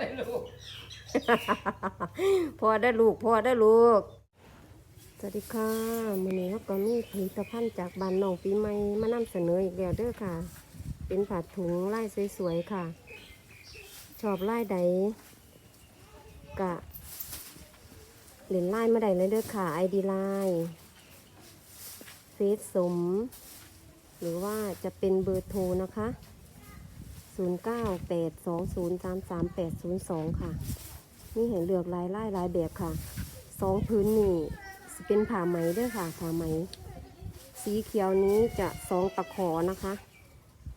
ได้ลูก พอได้ลูกพอได้ลูก สวัสดีค่ะมื้อนี้เราก็มีผลิตภัณฑ์จากบ้านหนองปีใหม่มานำเสนออีกแล้วเด้อค่ะ เป็นผ้าถุงลายสวยๆค่ะ ชอบลายใดกะเล่นลายมาได้เลยเด้อค่ะไอดีไลน์เฟซสม หรือว่าจะเป็นเบอร์โทรนะคะ 0982033802ค่ะ นี่เห็นเลือกลายไลายลายแบบค่ะสองพื้นนี่เป็นผ้าไหมด้วยค่ะผ้าไหม สีเขียวนี้จะสองตะขอนะคะ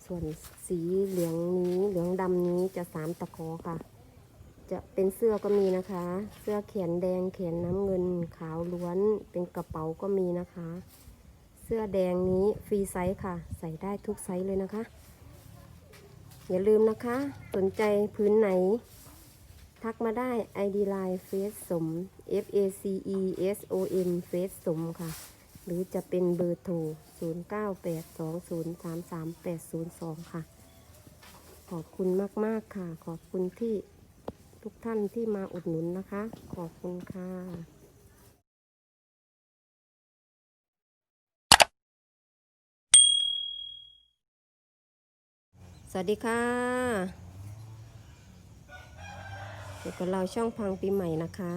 ส่วนสีเหลืองนี้เหลืองดำนี้จะสามตะขอค่ะ จะเป็นเสื้อก็มีนะคะ เสื้อแขนแดงแขนน้ำเงินขาวล้วนเป็นกระเป๋าก็มีนะคะ เสื้อแดงนี้ฟรีไซส์ค่ะ ใส่ได้ทุกไซส์เลยนะคะ อย่าลืมนะคะ สนใจพื้นไหน ทักมาได้ ID Line เฟซสม F A C E S O M เฟซสมค่ะ หรือจะเป็นเบอร์โทร 0982033802 ค่ะ ขอบคุณมาก ๆ ค่ะ ขอบคุณที่ทุกท่านที่มาอุดหนุนนะคะ ขอบคุณค่ะ สวัสดีค่ะเดี๋ยวกับเราช่องพังปีใหม่นะคะ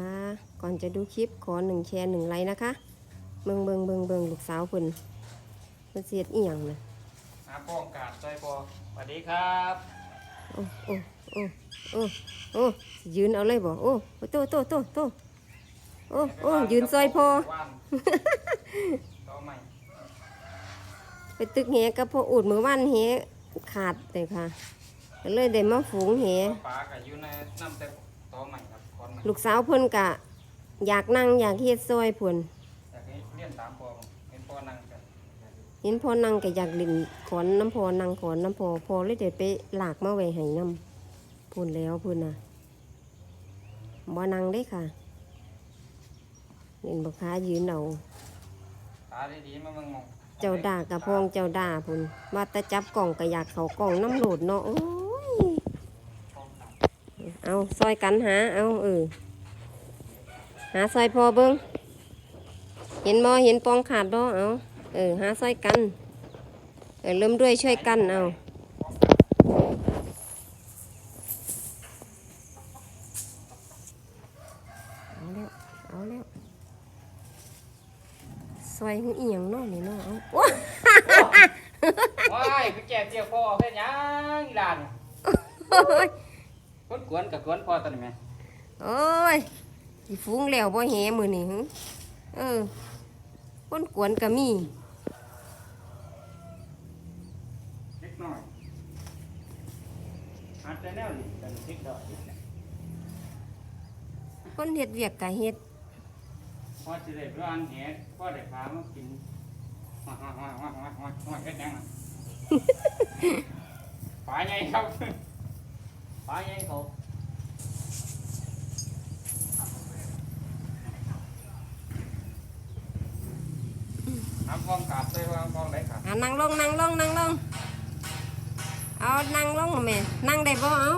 ก่อนจะดูคลิปขอหนึ่งแชร์หนึ่งไลค์นะคะ เบิงเบิงเบิงเบิงลูกสาวเพิ่นเพิ่นเสียดอีหยังนะหาป้องกาดใจพอสวัสดีครับโอ้โอ้โอ้โอ้โอ้สิยืนเอาเลยบ่โอ้โอ้โตโตโตโตโอ้โอ้ยืนซอยพอ ว่านต่อใหม่ ไปตึกแหกับพ่ออูดมือวันแห ขาดเลยค่ะก็เลยได้มาฝูงแหปลากับอยู่ในน้ำแต่ต่อใหม่ครับคอนใหม่ลูกสาวเพิ่นกะ อยากนั่งอยากเฮ็ดซอยเพิ่นอยากให้เลี้ยนตามพอเห็นพ่อนั่งกันเห็นพ่อนั่งก็อยากเล่นขอนน้ำพอนั่งขอนน้ำพอพอเลยเดี๋ยวไปหลากมาไว้ให้น้ำพูนแล้วพูนน่ะบ่นั่งได้ค่ะเล่นบักค้ายืนเอาตาดีๆมาเมืองมอง เจ้าด่ากระพองเจ้าด่าพูนว่าตะจับกล่องก็อยากเขากล่องน้ำโหลดเนาะโอ้ยเอาซอยกันหาเอาเออหาซอยพอเบิ้งเห็นบ่เห็นปองขาดบ่เอาเออหาซอยกันเออเริ่มด้วยช่วยกันเอาแล้ว เอาแล้ว ซอยหูอีหยังเนาะนี่เนาะเอาโอ้ว้ายคือแก่เจียวพ่อเฮ็ดหยังอีหลานยคนกวนกับกวนพ่อตอนนี้แม่โอ้ยสิฟุ้งแล้วบ่แหมือนี่หึเออคนกวนก็มีเล็กน้อยอาจจะแนวนี้กันเล็กดอกอีกนะคนเฮ็ดเวียกก็เฮ็ด พ่อสิได้ร้านแหพ่อได้พามากินว้าวว้าวว้าวว้าวว้าวว้าวเฮ็ดหยังอะปลาใหญ่ครับปลาใหญ่เขาน้ำฟองกาดเลยว่าฟองไหนครับอะนั่งลงนั่งลงนั่งลงเอานั่งลงแม่นั่งได้บ่เอา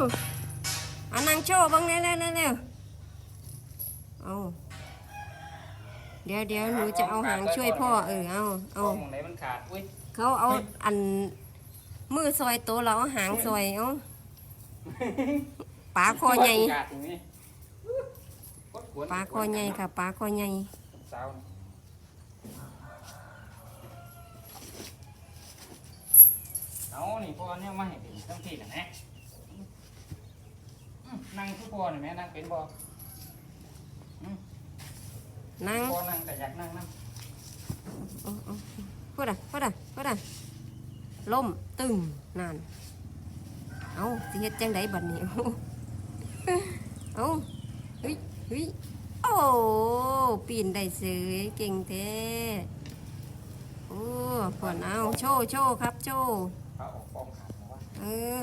เอานั่งโชว์เบังเร็วเร็วเร็วเร็วเอา เดี๋ยวเดี๋ยวหนูจะเอาหางช่วยพ่อเออเอาฟเอาองไหนมันขาดอุ้ยเขาเอาอันมือซอยโตวเราเอาหางซอยเอาปลาคอใหญ่ขาดตรงนี้ปลาคอใหญ่ค่ะปลาคอใหญ่สาวเอานี่พ่อเนี่ยมาให้เป็นทั้งที่นะแม่อืมนั่งคือพ่อนี่แม่นั่งเป็นบ่ นั่งพ่อนั่งแต่อยากนั่งนั่งเอาเอาพูดอะพูดอะพูดอะล่มตึงนานเอาสิเฮ็ดจังไดบัดนี้เอาเฮ้ยเฮ้ยโอ้ปีนได้เสยเก่งแท้โอ้ผลเอาโชว์โชว์ครับ โชว์เอาออกฟองขาดแล้ววะเออ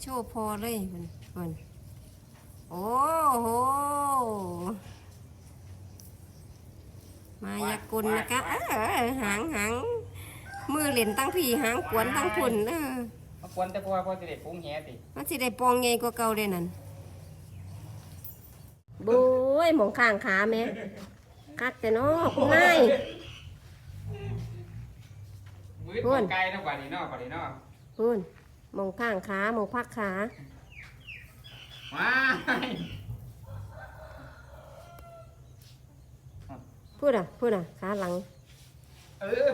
โชว์พอเลยมันมัน โอ้โห มายากลนะคะเออหางหางมือเหรียญตั้งผีหางกวนตั้งผุนเออโมาควรแต่พ่อพ่อจะได้ปรุงแหติมันสิได้ปองไงกว่าเก่าได้นั่นบุ้ยหมองข้างขาแม่คักแต่เนาะคุณนายมือพ่นไกลเนาะบัดนี้เนาะบัดนี้เนาะพูนหมองข้างขาหมองพักขา ว้ายพูดอะพูดอะขาหลัง เออ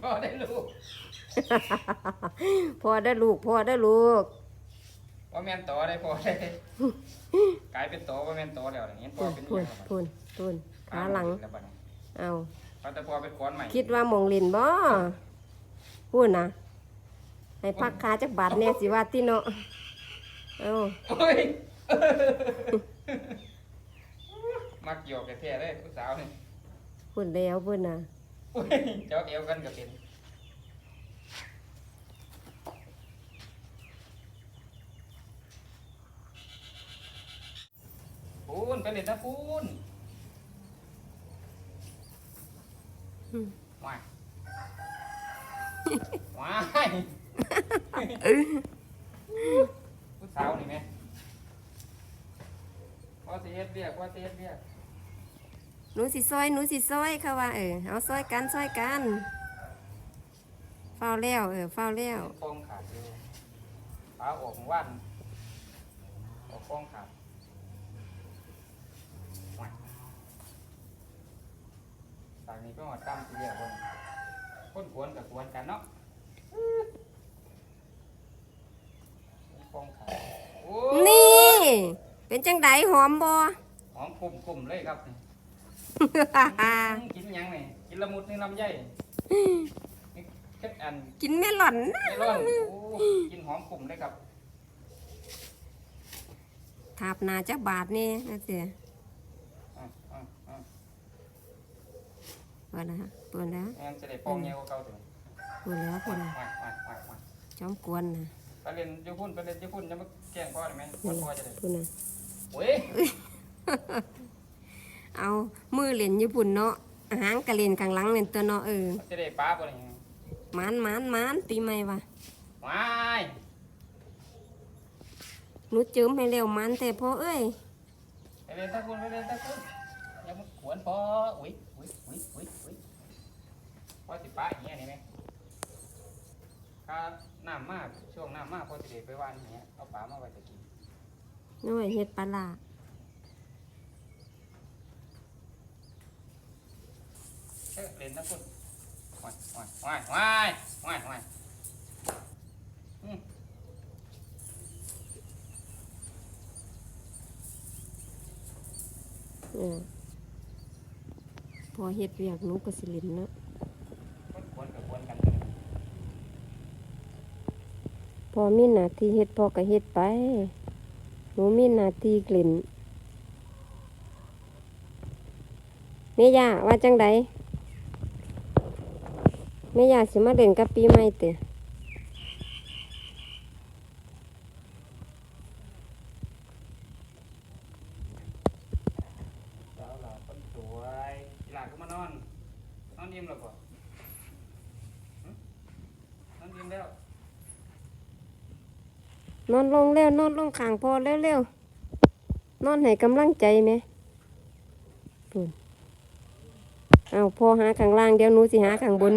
พอได้ลูกพอได้ลูกพอได้ลูกว่าแม่นต่อได้พอได้กลายเป็นต่อว่าแม่นต่อแล้วอย่างนี้พพูอนเป็นพูนยังไงพูนพูนขาหลังแล้วบัดนี้เอาพอแต่พอเป็นก้อนใหม่คิดว่าหมองลินบ่พูดนะให้พักขาจักบาทเนี่ยสิว่าที่เนาะ เอาโอ้ยมักหยอกแท้ๆเลยผู้สาวนี่พูดแล้วพูดนะโอ้ยเจ้าเอวกันก็เป็นปูนไปเล่นนะปูนอืมว้ายว้าย ผู้สาวนี่ไหมว่าสิเฮ็ดเรียกว่าสิเฮ็ดเรียกหนูสิซอยหนูสิซอยเขาว่าเออเอาซอยกันซอยกันเฝ้าแล้วเออเฝ้าแล้วฟองขาดอยู่ปลาออกของว่านออกฟองขาดว้ายตางนี้ก็มาตั้มทีเดียวคนคนกวนกับกวนกันเนาะฟองขาดโอ้ย นี่ เป็นจังไดหอมบ่หอมกลุ่มกลุ่มๆเลยครับนี่กินหยังนี่กินละมุดนี่ลำไยนี่เค็ดอันกินเมลอนนะไม่ร้อนโอ้กินหอมกลุ่มเลยครับทาบหนาจักบาทนี่นะเสียอะอะอะเปิดนะฮะเปิดแล้วแม่งจะได้ปองเงี้ยวเก่าถึงเปิดแล้วเปิดแล้วว้ายว้ายว้ายว้ายจอมกวนนะ ไปเล่นญี่ปุ่นไปเล่นญี่ปุ่นจะมาแกล้งพ่อได้ไหมพูดพ่อนะจะได้พูดนะโอ้ยเอามือเล่นญี่ปุ่นเนาะหางกระเล่นข้างหลังเล่นตัวเนาะเออจะได้ป้าบ่นี่หมานหมานหมานปีใหม่ว่ะว้ายหนูจืมให้เร็วหมันแต่พ่อเอ้ยไปเล่นตะคุณไปเล่นตะคุณอย่ามาขวนพ่ออุ้ยอุ้ยอุ้ยอุ้ยอุ้ยพ่อสิป้าอย่างเงี้ยนี่ไหม ถ้าน้ำมากช่วงน้ำมากพ่อจะได้ไปว่านอย่างเงี้ยเอาปลามาไว้จะกินน้อยเฮ็ดปลาร้าเอ้ยเล่นตะคุณว้ายว้ายว้ายว้ายว้ายว้ายอืมเออพอเฮ็ดเวียกหนูก็สิเล่นเนาะ คนกวนกับกวนกัน พ อมีหน้าที่เฮ็ดพ่อก็เฮ็ดไปหนูมีหน้าที่กล่นเม่ย่าว่าจังใดเม่ย่าสิมาเล่นกับปีใหม่เตะ สาวหล่อคนสวยหลานก็มานอน นอนยิ้มหรอป่ะนอนยิ้มแล้ว น อนลงแล้วนอนลงข้างพอเร็วๆนอนให้กำลังใจแม่ปุ่นเอาพอหาข้างล่างเดี๋ยวหนูสิหาข้างบน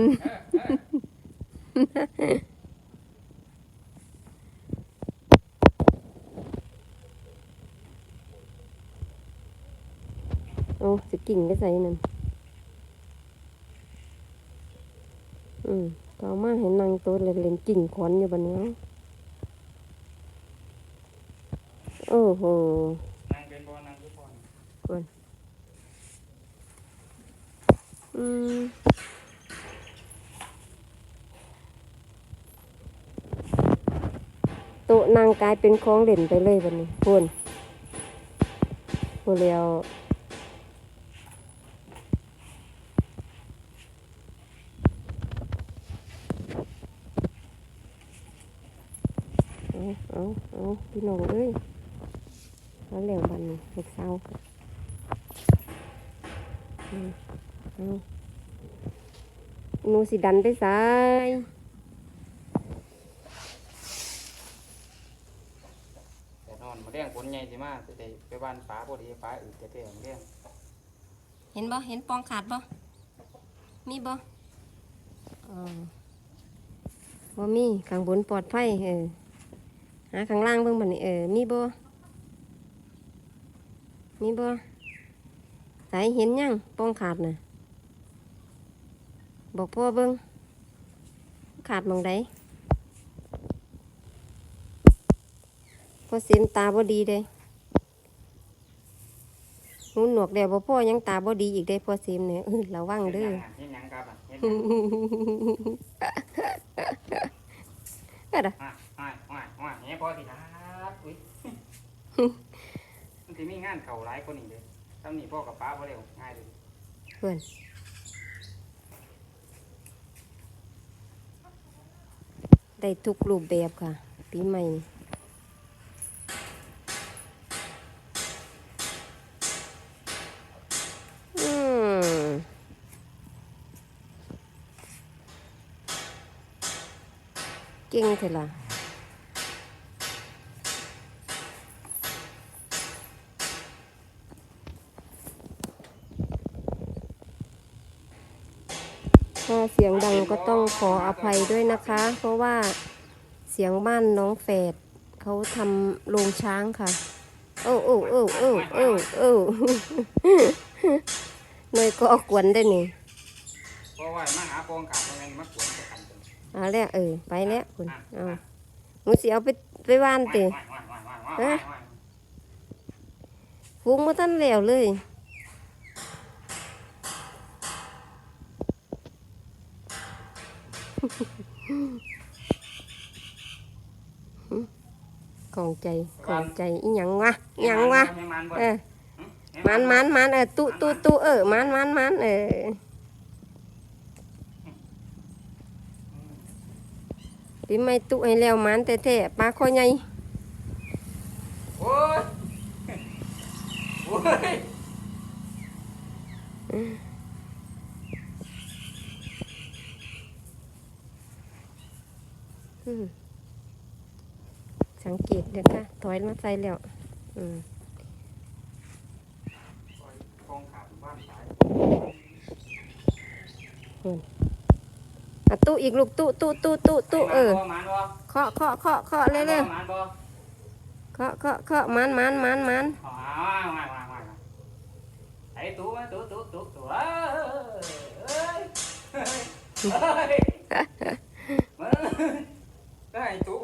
โอ้จะกิ่งไปใส่นั่นอืมเอามาให้นางตัวเล่นๆกิ่งขอนอยู่บนนี้เอา โอ้โหนางเป็นบ่นางทุกคนอืมโต๊ะนางกลายเป็นของเล่นไปเลยวันนี้พูนพูนแล้วเอาเอาเอาพี่น้องเอ้ย แล้วเหลวบันนี้เด็กเศร้าหนูสิดันไปซ้ายแต่นอนมาเลี้ยงผลใหญ่สิมากะได้ไปบ้านป้าพอดีป้าอึดแต่เตี้ยเลี้ยงเห็นบ่เห็นปองขาดบ่มีบ่เออบ่มีข้างบนปลอดภัยเออข้างล่างเบิ่งบันี้เออมีบ่ มีบ่สายเห็นยังปองขาดน่ะ บอกพ่อเบิ่งขาดหมองใดพอเสียมตาบ่ดีเด้หูหนวกแล้วบ่พ่อยังตาบ่ดีอีกได้อพ่อซิมเนี่ยเออระวังเด้อเห็นหยังครับอะเห็นหเอยังอเด้ออะอะอะอะเฮ้ยพอสิครับอุ้ยมัน สิมีงานเข่าหลายคนอีกเลยทำนี่พ่อกับป้าพอเร็วง่ายเลยเพื่อนได้ทุกรูปแบบค่ะ ปีใหม่อืมเก่งเถอะล่ะ ถ้าเสียงดังก็ ต้องขออภัยด้วยนะคะ เพราะว่าเสียงบ้านน้องแฝดเขาทำโรงช้างค่ะ โอ้โอ้โอ้โอ้โอ้โอ้หน่อยก็ออกกวนได้นี่เพราะว่ามาหาปองขาดเพราะงั้นมากวนจะกันจังเอาแล้วเออไปแล้วคุณเอาหนูสิเอาไปไปว่านติว่ายว่ายว่ายว่ายว่ายว่ายว่ายฟุ้งมาท่านแล้วเลย ของใจของใจอีหยังวะอีหยังวะให้มันบ่เออให้มันมันมันเออตุตุตุเออมันมันมันเออปีไม่ตุให้แล้วมันแต่แท้ๆปลาคอใหญ่ โอ้ยโอ้ย อืม สังเกตเดี๋ยวค่ะถอยมาใส่แล้วอืมอะตู้อีกลูกตุตุตุตุตุเออเคาะเคาะเคาะเคาะเร็วมันบ่ๆเคาะเคาะเคาะมันมันมันมันไอ้ตู้ตู้ตู้ตู้ตู้เอ้ยเอ้ยเอ้ยเอ้ยได้ไอ้ตู้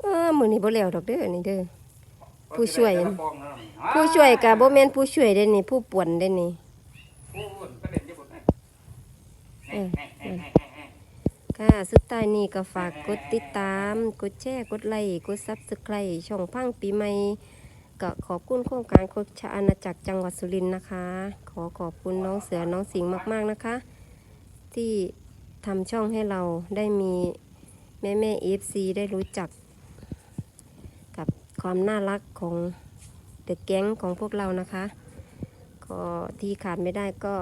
เออมือ นี้บ่แล้วดอกเด้อนี่เด้อผู้ช่วยปองแล้วนี่ผู้ช่วยกับบ่แม่นผู้ช่วยเด้นี่ ผู้ป่วนเด้นี่ผู้อุ่นก็เล่นญี่ปุ่นนะเออแน่แน่แน่แน่แน่ค่ะ สุดท้ายนี้ก็ฝากกดติดตาม กดแชร์ กดไลค์ กด Subscribe ช่องพังปีใหม่ก็ขอบคุณโครงการโคชอาณาจักรจังหวัดสุรินทร์นะคะ ขอขอบคุณน้องเสือน้องสิงห์มาก ๆนะคะ ที่ทำช่องให้เราได้มีแม่แม่เอฟซีได้รู้จักกับ ความน่ารักของเดอะแก๊งของพวกเรานะคะ ก็ที่ขาดไม่ได้ก็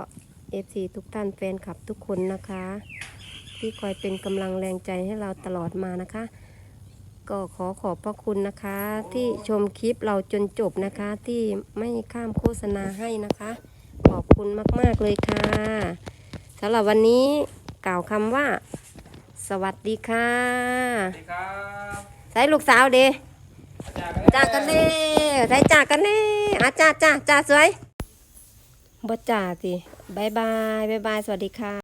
FC ทุกท่านแฟนคลับทุกคนนะคะ ที่คอยเป็นกำลังแรงใจให้เราตลอดมานะคะ ก็ขอขอบพระคุณนะคะ ที่ชมคลิปเราจนจบนะคะ ที่ไม่ข้ามโฆษณาให้นะคะ ขอบคุณมาก ๆ เลยค่ะสำหรับวันนี้กล่าวคำว่า สวัสดีค่ะสวัสดีครับ ใส่ลูกสาวเดอา จารย์จ้ากันเน่ใส่จ้ากันเน่อาจ้าจ้าจ้าสวยบ่จ้าสิบายบายบายบาย สวัสดีค่ะ